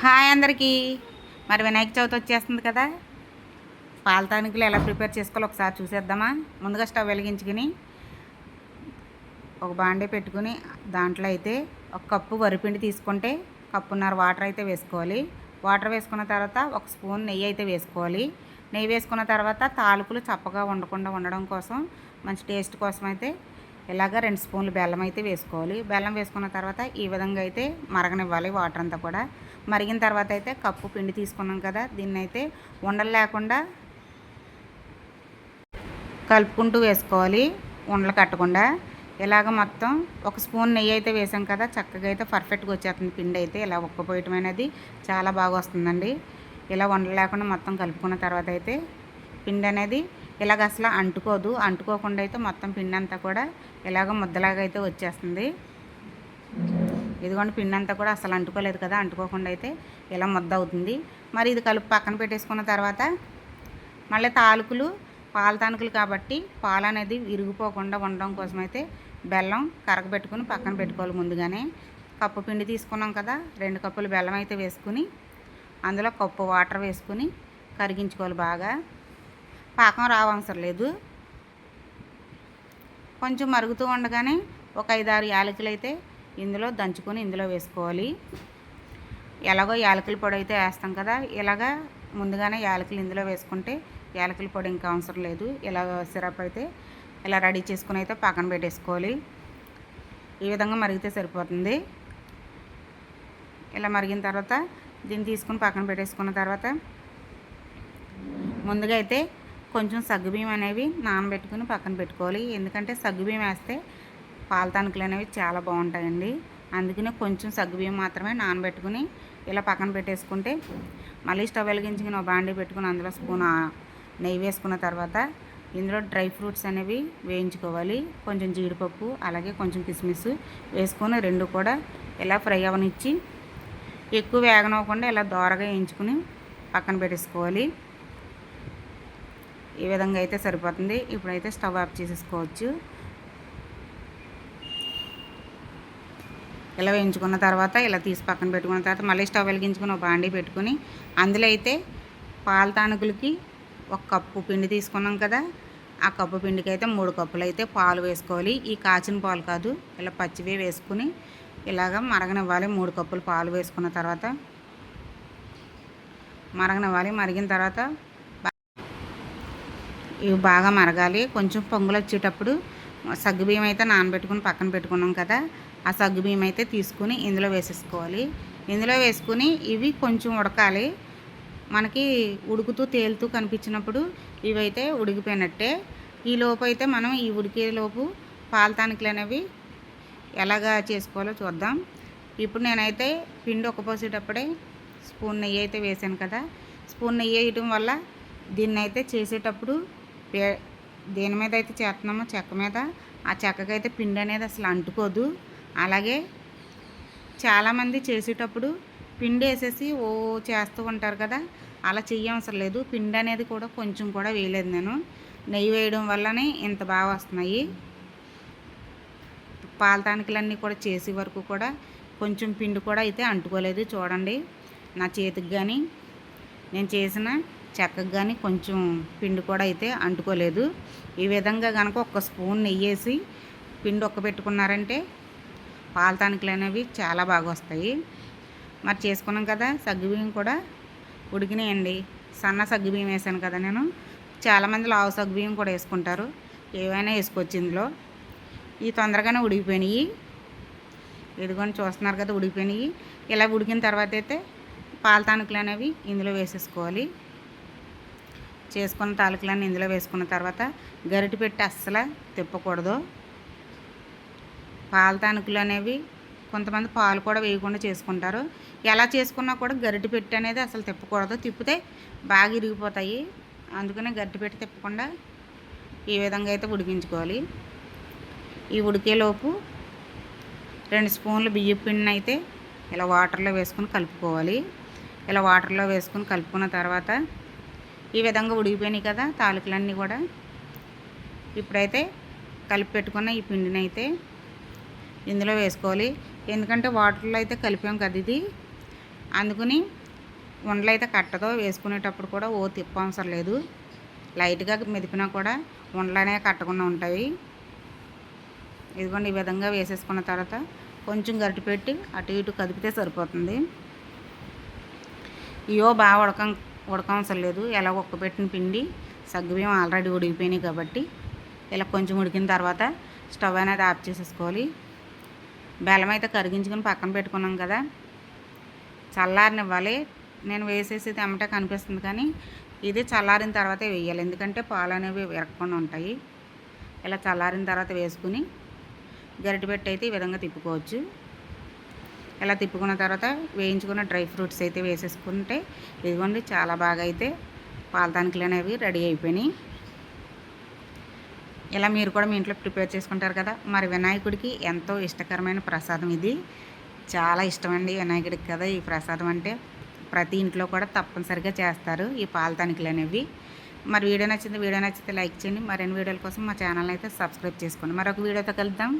Hi అందరికీ. మరి వినాయక చవితి వచ్చేస్తుంది కదా. పాల తానికలు ఎలా ప్రిపేర్ చేసుకోవాలో ఒకసారి చూసేద్దామా. ముందుగా స్టవ్ వెలిగించుకుని ఒక బాండే పెట్టుకుని దాంట్లో అయితే ఒక కప్పు వరిపిండి తీసుకుంటే కప్పున్నర వాటర్ అయితే వేసుకోవాలి. వాటర్ వేసుకున్న తర్వాత ఒక స్పూన్ నెయ్యి అయితే వేసుకోవాలి. నెయ్యి వేసుకున్న తర్వాత తాలుకులు చప్పగా ఉండకుండా ఉండడం కోసం మంచి టేస్ట్ కోసం అయితే ఇలాగ రెండు స్పూన్లు బెల్లం అయితే వేసుకోవాలి. బెల్లం వేసుకున్న తర్వాత ఈ విధంగా అయితే మరగనివ్వాలి వాటర్ అంతా కూడా. మరిగిన తర్వాత అయితే కప్పు పిండి తీసుకున్నాం కదా దీన్ని అయితే ఉండలు లేకుండా కలుపుకుంటూ వేసుకోవాలి ఉండలు కట్టకుండా. ఇలాగ మొత్తం ఒక స్పూన్ నెయ్యి అయితే వేసాం కదా చక్కగా అయితే పర్ఫెక్ట్గా వచ్చేస్తుంది పిండి అయితే. ఇలా ఒక్కపోయటం అనేది చాలా బాగా వస్తుందండి. ఇలా ఉండలు లేకుండా మొత్తం కలుపుకున్న తర్వాత అయితే పిండి అనేది ఇలాగ అసలు అంటుకోదు. అంటుకోకుండా అయితే మొత్తం పిండి అంతా కూడా ఇలాగ ముద్దలాగా అయితే వచ్చేస్తుంది. ఇదిగోండి పిండి అంతా కూడా అసలు అంటుకోలేదు కదా అంటుకోకుండా అయితే ఇలా ముద్ద అవుతుంది. మరి ఇది కలుపు పక్కన పెట్టేసుకున్న తర్వాత మళ్ళీ తాలుకులు పాల తానుకులు కాబట్టి పాలు అనేది విరిగిపోకుండా ఉండడం కోసం అయితే బెల్లం కరగబెట్టుకుని పక్కన పెట్టుకోవాలి ముందుగానే. కప్పు పిండి తీసుకున్నాం కదా రెండు కప్పులు బెల్లం అయితే వేసుకుని అందులో కప్పు వాటర్ వేసుకుని కరిగించుకోవాలి బాగా. పాకం రావసరం లేదు. కొంచెం మరుగుతూ ఉండగానే ఒక ఐదారు యాలకులు అయితే ఇందులో దంచుకొని ఇందులో వేసుకోవాలి. ఎలాగో యాలకుల పొడి అయితే వేస్తాం కదా ఇలాగా ముందుగానే యాలకులు ఇందులో వేసుకుంటే యాలకుల పొడి ఇంకా అవసరం లేదు. ఇలా సిరప్ అయితే ఇలా రెడీ చేసుకుని అయితే పక్కన పెట్టేసుకోవాలి. ఈ విధంగా మరిగితే సరిపోతుంది. ఇలా మరిగిన తర్వాత దీన్ని తీసుకుని పక్కన పెట్టేసుకున్న తర్వాత ముందుగా అయితే కొంచెం సగ్గుబియ్యం అనేవి నానబెట్టుకుని పక్కన పెట్టుకోవాలి. ఎందుకంటే సగ్గుబియ్యం వేస్తే పాల తణుకులు అనేవి చాలా బాగుంటాయండి. అందుకనే కొంచెం సగ్గుబియ్యం మాత్రమే నానబెట్టుకుని ఇలా పక్కన పెట్టేసుకుంటే మళ్ళీ స్టవ్ వెలిగించుకుని ఒక బాండీ పెట్టుకుని అందులో స్పూన్ నెయ్యి వేసుకున్న తర్వాత ఇందులో డ్రై ఫ్రూట్స్ అనేవి వేయించుకోవాలి. కొంచెం జీడిపప్పు అలాగే కొంచెం కిస్మిస్ వేసుకొని రెండు కూడా ఇలా ఫ్రై అవనిచ్చి ఎక్కువ వేగనవ్వకుండా ఇలా దోరగా వేయించుకుని పక్కన పెట్టేసుకోవాలి. ఈ విధంగా అయితే సరిపోతుంది. ఇప్పుడైతే స్టవ్ ఆఫ్ చేసేసుకోవచ్చు. ఇలా వేయించుకున్న తర్వాత ఇలా తీసి పక్కన పెట్టుకున్న తర్వాత మళ్ళీ స్టవ్ వెలిగించుకుని ఒక బాండీ పెట్టుకుని అందులో అయితే పాల తానుకులకి ఒక కప్పు పిండి తీసుకున్నాం కదా. ఆ కప్పు పిండికి అయితే మూడు కప్పులు అయితే పాలు వేసుకోవాలి. ఈ కాచిన పాలు కాదు ఇలా పచ్చివే వేసుకుని ఇలాగ మరగనివ్వాలి. మూడు కప్పులు పాలు వేసుకున్న తర్వాత మరగనివ్వాలి. మరిగిన తర్వాత ఇవి బాగా మరగాలి. కొంచెం పొంగులు వచ్చేటప్పుడు సగ్గుబియ్యం అయితే నానబెట్టుకుని పక్కన పెట్టుకున్నాం కదా ఆ సగ్గుబియ్యం అయితే తీసుకుని ఇందులో వేసేసుకోవాలి. ఇందులో వేసుకుని ఇవి కొంచెం ఉడకాలి. మనకి ఉడుకుతూ తేలుతూ కనిపించినప్పుడు ఇవైతే ఉడికిపోయినట్టే. ఈ లోపు అయితే మనం ఈ ఉడికే లోపు పాల తానికలు అనేవి ఎలాగా చేసుకోవాలో చూద్దాం. ఇప్పుడు నేనైతే పిండి ఒక్కపోసేటప్పుడే స్పూన్ నెయ్యి అయితే వేసాను కదా స్పూన్ నెయ్యి వేయటం వల్ల దీన్ని అయితే చేసేటప్పుడు దేని మీద అయితే చేస్తున్నామో చెక్క మీద ఆ చెక్కకైతే పిండి అనేది అసలు అంటుకోదు. అలాగే చాలామంది చేసేటప్పుడు పిండి వేసేసి ఓ చేస్తూ ఉంటారు కదా అలా చెయ్యవసరం లేదు. పిండి అనేది కూడా కొంచెం కూడా వేయలేదు నేను. నెయ్యి వేయడం వల్లనే ఇంత బాగా వస్తున్నాయి. పాలతానికలన్నీ కూడా చేసే వరకు కూడా కొంచెం పిండి కూడా అయితే అంటుకోలేదు. చూడండి నా చేతికి కానీ నేను చేసిన చెక్కకు కానీ కొంచెం పిండి కూడా అయితే అంటుకోలేదు. ఈ విధంగా కనుక ఒక స్పూన్ నెయ్యి వేసి పిండి ఒక్క పెట్టుకున్నారంటే అనేవి చాలా బాగా వస్తాయి. మరి చేసుకున్నాం కదా సగ్గుబియ్యం కూడా ఉడికినాయండి. సన్న సగ్గుబియ్యం వేసాను కదా నేను. చాలామంది లావు సగ్గుబియ్యం కూడా వేసుకుంటారు. ఏవైనా వేసుకోవచ్చు ఇందులో. ఈ తొందరగానే ఉడికిపోయినాయి. ఇదిగోని చూస్తున్నారు కదా ఉడికిపోయినాయి. ఇలా ఉడికిన తర్వాత అయితే పాలతానుకలు అనేవి ఇందులో వేసేసుకోవాలి. చేసుకున్న తాలూకులన్నీ ఇందులో వేసుకున్న తర్వాత గరిటె పెట్టి అస్సలు తిప్పకూడదు. పాల తానుకులు అనేవి కొంతమంది పాలు కూడా వేయకుండా చేసుకుంటారు. ఎలా చేసుకున్నా కూడా గరిటె పెట్టి అనేది అసలు తిప్పకూడదు. తిప్పితే బాగా ఇరిగిపోతాయి. అందుకనే గరిటె పెట్టి తిప్పకుండా ఈ విధంగా అయితే ఉడికించుకోవాలి. ఈ ఉడికేలోపు రెండు స్పూన్లు బియ్యం పిండిని అయితే ఇలా వాటర్లో వేసుకొని కలుపుకోవాలి. ఇలా వాటర్లో వేసుకొని కలుపుకున్న తర్వాత ఈ విధంగా ఉడికిపోయినాయి కదా తాలూకులన్నీ కూడా. ఇప్పుడైతే కలిపి పెట్టుకున్న ఈ పిండిని అయితే ఇందులో వేసుకోవాలి. ఎందుకంటే వాటర్లో అయితే కలిపాం కదా ఇది. అందుకని ఉండలు అయితే కట్టదో వేసుకునేటప్పుడు కూడా ఓ తిప్పవసరం లేదు. లైట్గా మెదిపినా కూడా ఉండలనే కట్టకుండా ఉంటాయి. ఇదిగోండి ఈ విధంగా వేసేసుకున్న తర్వాత కొంచెం గరిటె పెట్టి అటు ఇటు కదిపితే సరిపోతుంది. ఇయో బాగా ఉడకం ఉడకవసరం లేదు. ఎలా ఉక్కపెట్టిన పిండి సగ్గుబియ్యం ఆల్రెడీ ఉడికిపోయినాయి కాబట్టి ఇలా కొంచెం ఉడికిన తర్వాత స్టవ్ అనేది ఆఫ్ చేసేసుకోవాలి. బెల్లం అయితే కరిగించుకొని పక్కన పెట్టుకున్నాం కదా. చల్లారనివ్వాలి. నేను వేసేసి తెమ్మటే కనిపిస్తుంది కానీ ఇది చల్లారిన తర్వాతే వేయాలి. ఎందుకంటే పాలు అనేవి విరగకుండా ఉంటాయి. ఇలా చల్లారిన తర్వాత వేసుకుని గరిటెపెట్టి అయితే ఈ విధంగా తిప్పుకోవచ్చు. ఇలా తిప్పుకున్న తర్వాత వేయించుకున్న డ్రై ఫ్రూట్స్ అయితే వేసేసుకుంటే ఇదిగోండి చాలా బాగా అయితే పాలతానికలు అనేవి రెడీ అయిపోయినాయి. ఇలా మీరు కూడా మీ ఇంట్లో ప్రిపేర్ చేసుకుంటారు కదా మరి వినాయకుడికి ఎంతో ఇష్టకరమైన ప్రసాదం ఇది. చాలా ఇష్టమండి వినాయకుడికి కదా ఈ ప్రసాదం అంటే. ప్రతి ఇంట్లో కూడా తప్పనిసరిగా చేస్తారు ఈ పాలతానికలు అనేవి. మరి వీడియో నచ్చింది వీడియో నచ్చితే లైక్ చేయండి. మరిన్ని వీడియోల కోసం మా ఛానల్ అయితే సబ్స్క్రైబ్ చేసుకోండి. మరొక వీడియోతో కలుద్దాం.